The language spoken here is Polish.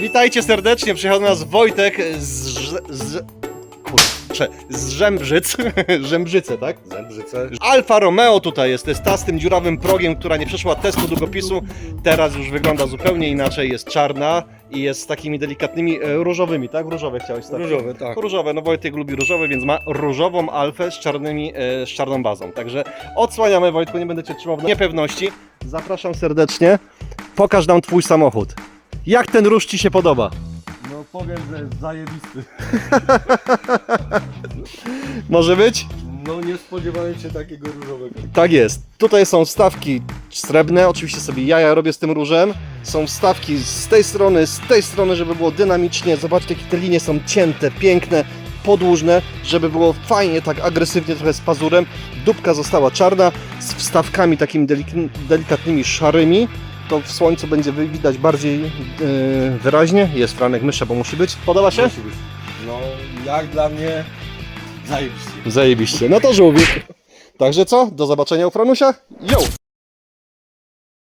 Witajcie serdecznie, przyjechał do nas Wojtek z... Z kurczę, z Żembrzyc, Żembrzyce, tak? Zębrzyce. Alfa Romeo tutaj jest, to jest ta z tym dziurawym progiem, która nie przeszła testu długopisu. Teraz już wygląda zupełnie inaczej, jest czarna i jest z takimi delikatnymi e, różowymi, tak? Różowe chciałeś stać? Różowe, tak. Różowe, no Wojtek lubi różowe, więc ma różową alfę z czarnymi, e, z czarną bazą. Także odsłaniamy Wojtku, nie będę Cię trzymał w niepewności. Zapraszam serdecznie. Pokaż nam Twój samochód. Jak ten róż Ci się podoba? No powiem, że jest zajebisty. Może być? No nie spodziewałem się takiego różowego. Tak jest. Tutaj są wstawki srebrne, oczywiście sobie jaja robię z tym różem. Są wstawki z tej strony, z tej strony, żeby było dynamicznie. Zobaczcie, jakie te linie są cięte, piękne, podłużne, żeby było fajnie, tak agresywnie, trochę z pazurem. Dupka została czarna, z wstawkami takimi delik- delikatnymi szarymi. To w słońcu będzie widać bardziej yy, wyraźnie. Jest Franek Mysza, bo musi być. Podoba się? Musi być. No jak dla mnie zajebiście. Zajebiście. No to żółwik. Także co? Do zobaczenia u Franusia. Jo!